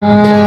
Uh...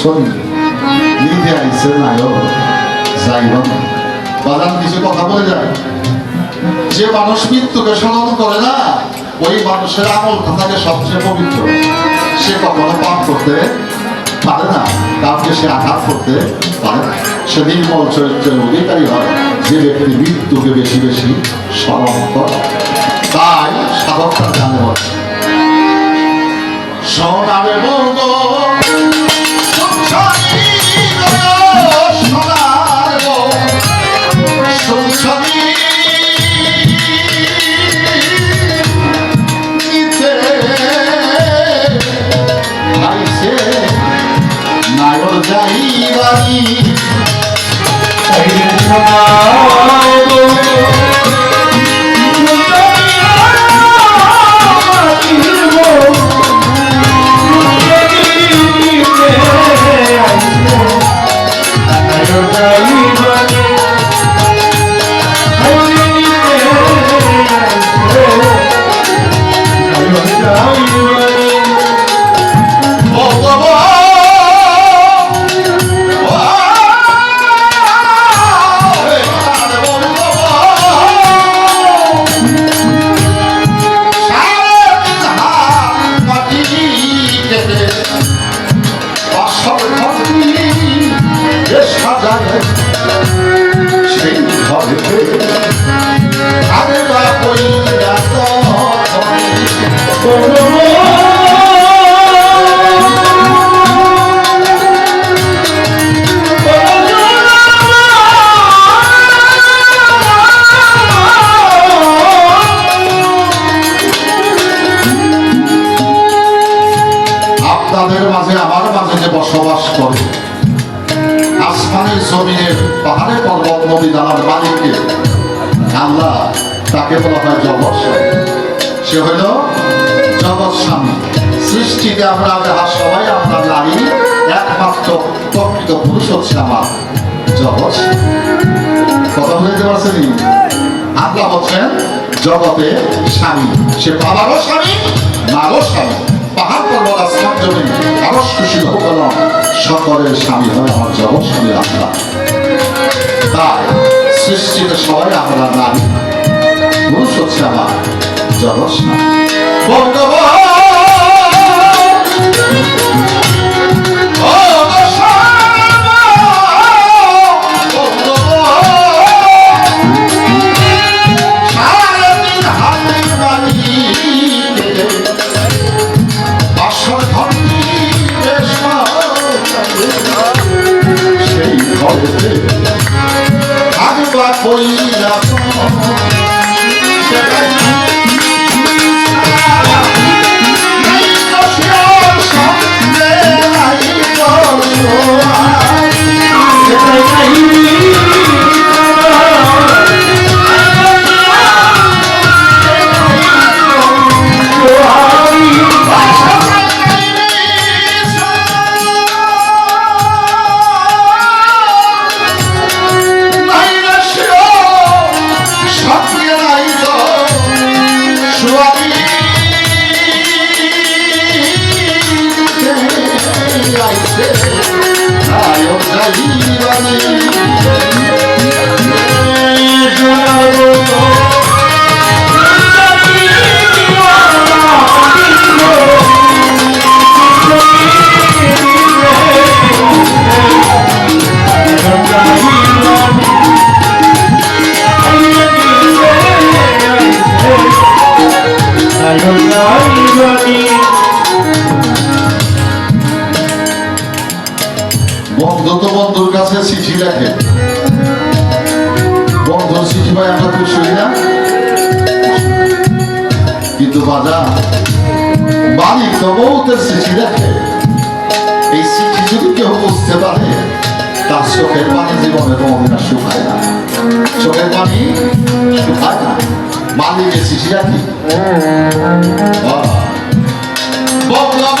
শুনছনি নিতে আইছে নায়ক যাইব বাজার কিছু কথা বলে যায়? যে মানুষ মৃত্যুকে স্মরণ করে না, ওই মানুষের আমল থাকে সবচেয়ে পবিত্র। সে কখনো পাপ করতে পারে না, কাউকে সে আঘাত করতে পারে না। সে নির্মল চরিত্রের অধিকারী হয়, যে ব্যক্তি মৃত্যুকে বেশি বেশি স্মরণ করে। তাই সাধকটা জানে বলে সোনারে বলব সেই জমিনের পাহাড়ে পর্বত নদী নালার মালিককে আল্লাহ তাকে বলা হয় জগৎ। সে হইল জগৎ স্বামী সৃষ্টিতে আমরা সবাই, আমরা নারী, একমাত্র প্রকৃত পুরুষ হচ্ছে আমার জগৎ কথা বুঝতে পারছেন আল্লাহ হচ্ছেন জগতে স্বামী। সে বাবারও স্বামী মারও স্বামী। পাহাড় পর্বত আসমান জমি আরও খুশি হোক সকলের স্বামী হয় আমার জগৎ স্বামী আল্লাহ তাই সৃষ্টিতে সবাই আমরা নারী, পুরুষ হচ্ছে আমার জগৎ স্বামী ভগবান আগবা বন্ধু তো বন্ধুর কাছে চিঠি লেখে। বন্ধুর চিঠি পাই আমরা হই না? কিন্তু বাজা, মালিক তো বহুতের চিঠি লেখে। এই চিঠি যদি কেউ বুঝতে পারে, তার চোখের পানি জীবনে কোনদিন শুকায় না। চোখের পানি শুকায় না। মালিকের চিঠি রাখি প্রথমই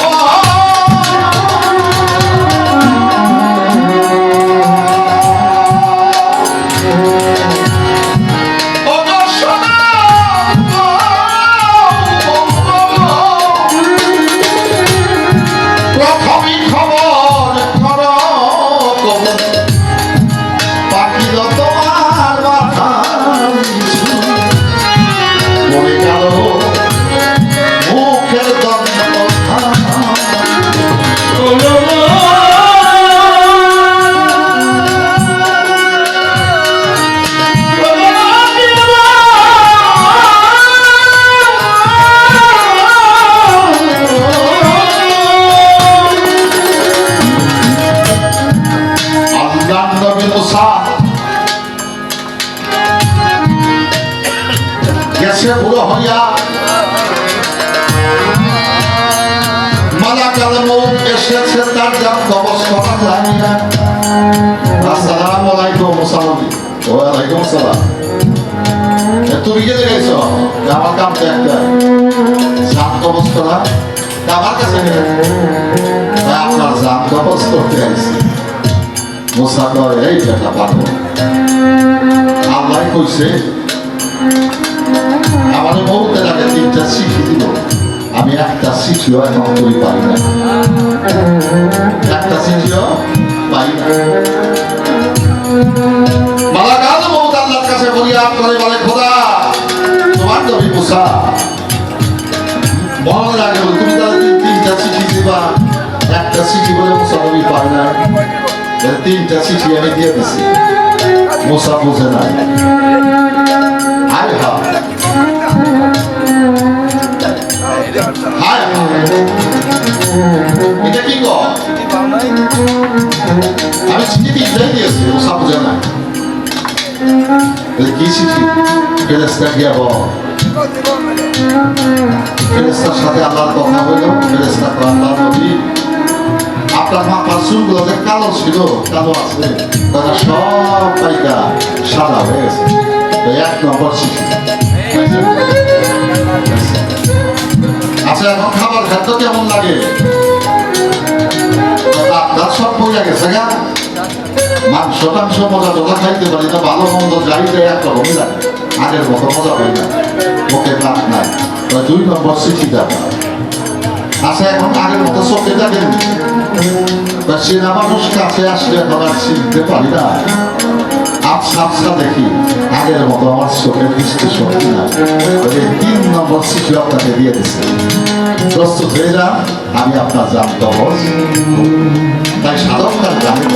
ওয়ালাইকুম আসসালাম তুমি গেলে গেছো? আমার কাম তো একটা। জান কবচ করা তা আমার কাছে আপনার জান কবচ করতে আইছি। মুসা কয় এই বেটা পাবো আল্লাহ কইছে আমার বহুতের আগে তিনটা চিঠি দিল আমি একটা চিঠিও এখন করি পারি না। একটা চিঠিও পাই না। মৌত কাছে ফরিয়াদ করে বলে খোদা তোমার নবী মুসা। লাগে বলে, তুমি তাহলে তিন- তিনটা চিঠি দিবা। একটা চিঠি বলে মুসা নবী পায় না। তিনটা চিঠি আমি দিয়ে দিছি। মুসা বুঝে নাই আমি চিঠি তিনটাই দিয়েছি মুসা বুঝে নাই চিঠি ফেরেস্তা গিয়া বল। ফেরেস্তার সাথে আল্লাহর কথা হইল ফেরেস্তা কয়, আল্লাহ নবী। আপনার মাথার চুলগুলো কালো ছিল কালো আছে। তারা সব হয়ে গেছে। তো এক নম্বর আচ্ছা এখন খাবার খাদ্য কেমন লাগে? আপনার সব বোঝা গেছে গা মাংস টাংস মজা টজা খাইতে পারি, তো ভালো মন্দ যাইতে একরকমই লাগে আগের মতো মজা পাই না, মুখে কাঠ নাই। দুই নম্বর দেওয়া আচ্ছা এখন আগের মতো চোখে দেখেন চেনা মানুষ কাছে আসলে এখন আর চিনতে পারি না। আচ্ছা আচ্ছা দেখি, আগের মতো আমার চোখের দৃষ্টি শক্তি না তিন নম্বর চিঠি আপনাকে দিয়ে দিচ্ছে প্রস্তুত হয়ে যান, আমি আপনার জান কবচ তাই সাধক তার জানি।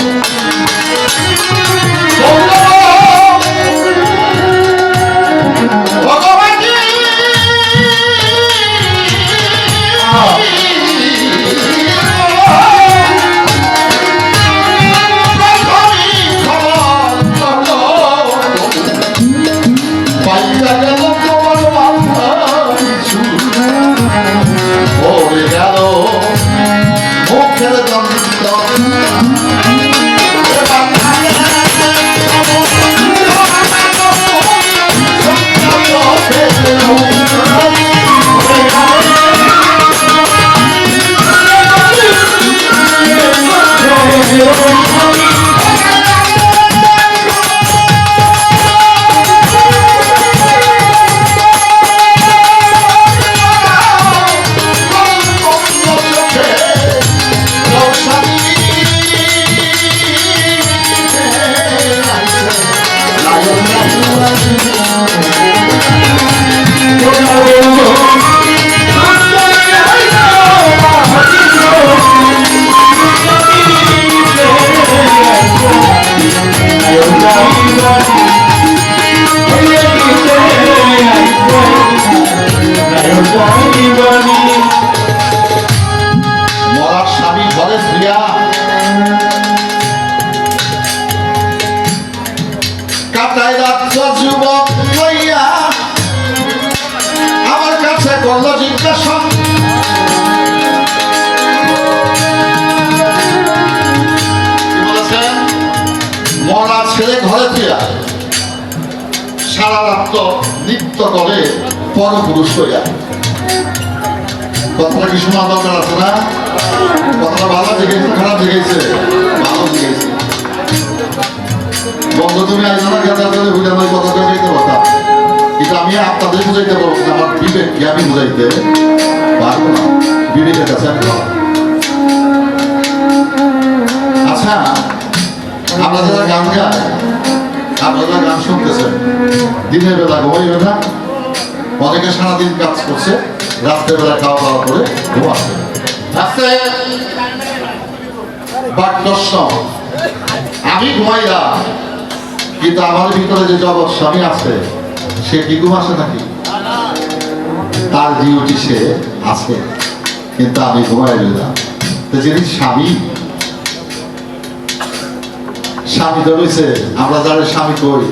মরার স্বামী ঘরে শুয়া কাটায় রাত্র যুবক হইয়া আমার কাছে করল জিজ্ঞাসা। মরা ছেলে ঘরে ফিরা সারা রাত্র নৃত্য করে পরপুরুষ হইয়া কথাটা কি শোনা দরকার আছে না? কথাটা ভালো দেখেছে খারাপ দেখেছে ভালো দেখেছে বন্ধু তুমি আজ না গেছে বুঝানোর কথা বুঝাইতে পারতাম কিন্তু আমি আপনাদের বুঝাইতে পারব না, আমার বিবেক কি আমি বুঝাইতে। পারব না বিবেকের কাছে আচ্ছা আমরা যারা গান গাই আপনারা গান শুনতেছেন দিনের বেলা ঘুমাইবে না? অনেকে সারাদিন কাজ করছে। রাত্রের বেলা খাওয়া দাওয়া করে ঘুমাচ্ছে। রাত্রে বাট প্রশ্ন আমি ঘুমাইলাম কিন্তু আমার ভিতরে যে জগৎ স্বামী আছে, সে কি ঘুমাচ্ছে নাকি? তার ডিউটি সে আছে, কিন্তু আমি ঘুমাই দিলাম তো যিনি স্বামী স্বামী তো রয়েছে, আমরা যারা স্বামী করি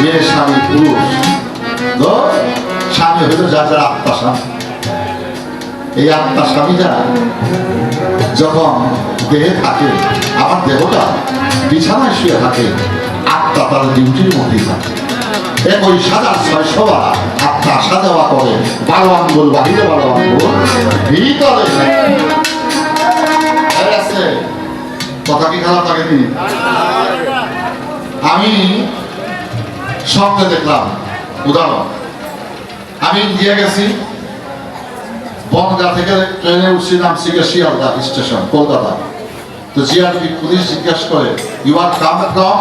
মেয়ের স্বামী, পুরুষ, তো স্বামী হইল যার যার আত্মা স্বামী। এই আত্মা স্বামীটা যখন দেহে থাকে, আমার দেহটা বিছানায় শুয়ে থাকে, আত্মা তার ডিউটির মধ্যেই থাকে। আত্মা সাজাওয়া করে, বারো আঙ্গুল বাহিরে, বারো আঙ্গুল ভিতরে। কথা কি খারাপ আমি স্বপ্নে দেখলাম, উদাহরণ। আমি ইন্ডিয়া গেছি বনগা থেকে ট্রেনে উঠছি নামছি শিয়ালদা স্টেশন কলকাতা। তো জিআরপি পুলিশ জিজ্ঞাসা করে ইউ আর কাম ফ্রম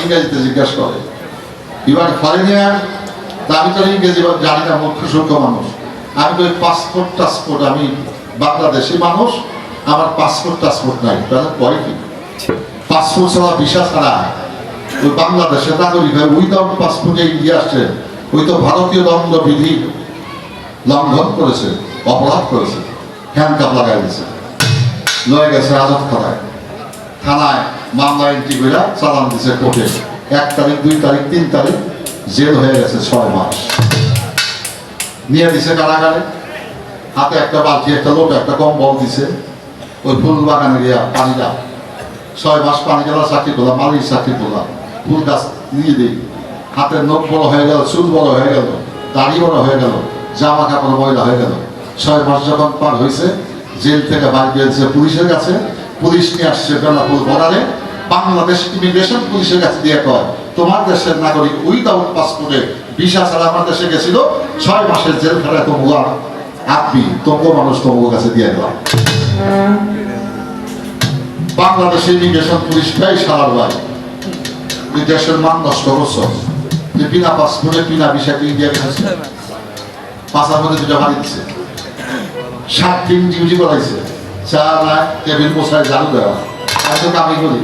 ইংরেজিতে জিজ্ঞাসা করে। ইউ আর ফরেনিয়ার তা আমি তো ইংরেজি জানি না মুখ্য সূক্ষ্ম মানুষ। আমি তো পাসপোর্ট টাসপোর্ট আমি বাংলাদেশি মানুষ আমার পাসপোর্ট টাসপোর্ট নাই। তাহলে পরে কি? পাসপোর্ট ছাড়া ভিসা ছাড়া ওই বাংলাদেশের নাগরিক হয় উইদাউট পাসপোর্টে ইন্ডিয়া আসছে ওই তো ভারতীয় দণ্ডবিধি লঙ্ঘন করেছে। অপরাধ করেছে। হ্যান্ডকাপ লাগাই দিয়েছে? লয়ে গেছে আজত থানায় থানায় মামলা এন্ট্রি করে চালান দিছে কোর্টে। এক তারিখ, দুই তারিখ, তিন তারিখ জেল হয়ে গেছে ছয় মাস। নিয়ে দিছে কারাগারে। হাতে একটা বালতি, একটা লোক একটা কম্বল দিছে। ওই ফুল বাগানে গিয়া পানি দাও। ছয় মাস পানি গেলা, চাকরি করলাম মালির চাকরি করলাম। ফুল গাছ নিয়ে দিই। হাতের নখ বড় হয়ে গেল চুল বড় হয়ে গেল, দাড়ি বড় হয়ে গেল, জামা কাপড় ময়লা হয়ে গেল। ছয় মাস যখন পার হয়েছে, জেল থেকে বাইর গিয়েছে পুলিশের কাছে। পুলিশ নিয়ে আসছে বেলাপুর বর্ডারে। বাংলাদেশ ইমিগ্রেশন পুলিশের কাছে দিয়ে কয়, তোমার দেশের নাগরিক উইদাউট পাসপোর্টে ভিসা ছাড়া আমার দেশে গেছিল, ছয় মাসের জেল খাটায় তবুয়া আপনি তবু মানুষ তবু কাছে দিয়ে দিলাম বাংলাদেশের ইমিগ্রেশন পুলিশ প্রায় সারার ভাই তুই দেশের মান নষ্ট করছ। তুই বিনা পাসপোর্টে বিনা বিষয়কে ইন্ডিয়া গেছে পাঁচার মধ্যে দুটা বাড়ি দিচ্ছে সাত দিন ডিউটি করাইছে। চা নাই টেবিল পোষায় ঝাড়ু দেওয়া। আমি তো কামি করি।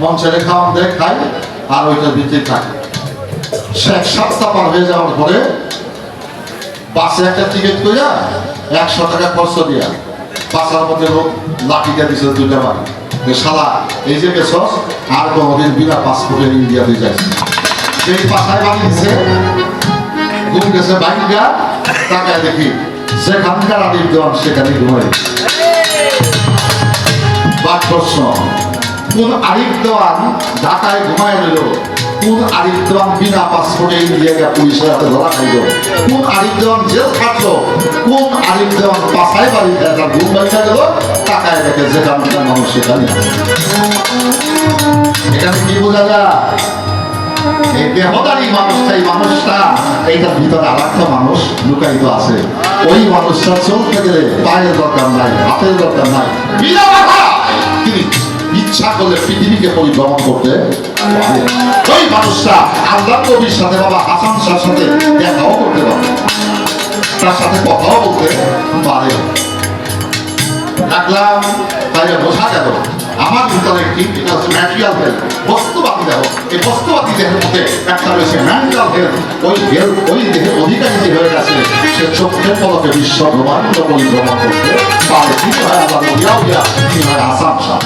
মন ছেড়ে খাওয়ান দেয়, খাই, আর ওইটার ভিতরে থাকে। শেখ সপ্তাহ পার হয়ে যাওয়ার পরে বাসে একটা টিকিট কইরা একশো টাকা খরচ দিয়া বাসার মধ্যে লোক লাঠি দিয়ে দিছে দুইটা বাড়ি শালা, এই যে গেছস, আর কোনোদিন বিনা পাসপোর্টে ইন্ডিয়াতে যাইছে সেই পাশায় বাড়ি দিছে ঘুম গেছে বাইকটা তাকায় দেখি সেখানকার আদিব দেওয়ান সেখানে ঘুমাই বাদ প্রশ্ন, কোন আরিফ দেওয়ান ঢাকায় ঘুমায় রইল? কোন আরিফ বিনা পাসপোর্টে ইন্ডিয়া গিয়ে পুলিশের হাতে ধরা খাইল? কোন আরিফ জেল খাটলো? কোন আরিফ পাশায় বাড়ি তার ঘুম বাইকা গেল? টাকায় দেখে যেখানকার মানুষ সেখানে এখানে কি বোঝা যায়? এই দেহদারি মানুষটা এই মানুষটা, এইটার ভিতরে আর একটা মানুষ লুকায়িত আছে। ওই মানুষটা চলতে গেলে পায়ের দরকার নাই, হাতের দরকার নাই। তিনি ইচ্ছা করলে পৃথিবীকে পরিভ্রমণ করতে ওই মানুষটা আল্লাহ কবির সাথে, বাবা হাসান শাহর সাথে দেখাও করতে পারে। তার সাথে কথাও বলতে পারে। ডাকলাম তাহলে বোঝা গেল। আমার ভিতরে একটি এটা হচ্ছে ম্যাটেরিয়াল হেলথ বস্তুবাদী দেহ এই বস্তুবাদী দেহের মধ্যে একটা রয়েছে মেন্টাল হেলথ ওই হেলথ ওই দেহের অধিকারী যে হয়ে গেছে, সে চোখের পলকে বিশ্ব ব্রহ্মাণ্ড পরিভ্রমণ করতে পারে তিনি হয় আবার উড়িয়া উড়িয়া তিনি হয় আসাম শাহ